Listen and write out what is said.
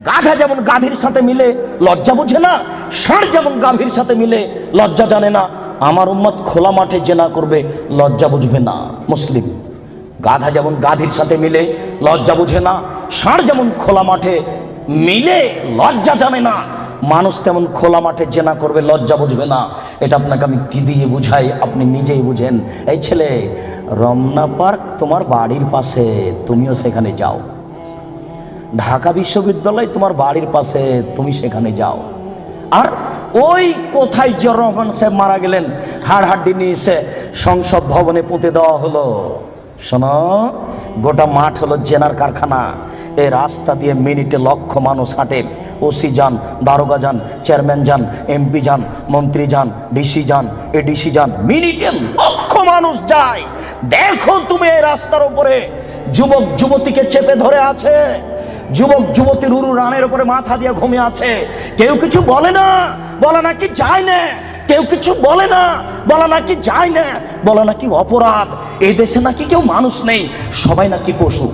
গাধা যেমন গাভীর সাথে মিলে, লজ্জা বুঝে না? ষাঁড় যেমন গাভীর সাথে মিলে, লজ্জা জানে না? আমার উম্মত খোলা মাঠে জেনা করবে, লজ্জা বুঝবে না। মুসলিম, গাধা যেমন গাধীর সাথে মিলে, লজ্জা বুঝে না? ষাঁড় যেমন খোলা মাঠে মিলে, লজ্জা জানে না? মানুষ তেমন খোলা মাঠে জেনা করবে, লজ্জা বুঝবে না? এটা আপনাকে আমি কি দিয়ে বুঝাই? আপনি নিজেই বুঝেন। এই ছেলে, রমনা পার্ক তোমার বাড়ির পাশে, তুমিও সেখানে যাও। ঢাকা বিশ্ববিদ্যালয় তোমার বাড়ির পাশে, তুমি সেখানে যাও। আর ওই কোথায় জিয়া রহমান সাহেব মারা গেলেন হাড় হাড্ডি নিয়ে এসে সংসদ ভবনে পুঁতে দেওয়া হলো। শোনো, গোটা মাঠ হলো জেনার কারখানা। এ রাস্তা দিয়ে মিনিটে লক্ষ মানুষ হাঁটে। ওসি যান, দারোগা যান, চেয়ারম্যান যান, এমপি যান, মন্ত্রী যান, ডিসি যান, এডিসি যান। মিনিটে লক্ষ মানুষ যায়। দেখো তুমি এই রাস্তার উপরে, যুবক, যুবতীকে চেপে ধরে আছে। যুবক, যুবতী রুরু রানের উপরে মাথা দিয়ে ঘুমিয়ে আছে। কেউ কিছু বলে না, বলে নাকি যায় না। কেউ কিছু বলে না, বলা নাকি যায় না, বলা নাকি অপরাধ। এই দেশে নাকি কেউ মানুষ নেই, সবাই নাকি পশু।